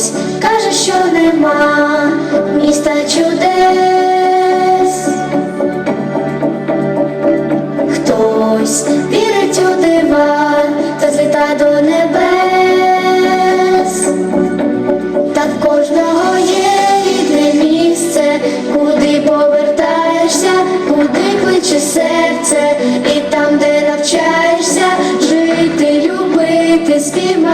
колись каже, що нема міста чудес, хтось вірить у дива, та звіта до небес, та в кожного є рідне місце, куди повертаєшся, куди кличе серце, і там, де навчаєшся, жити, любити, співати.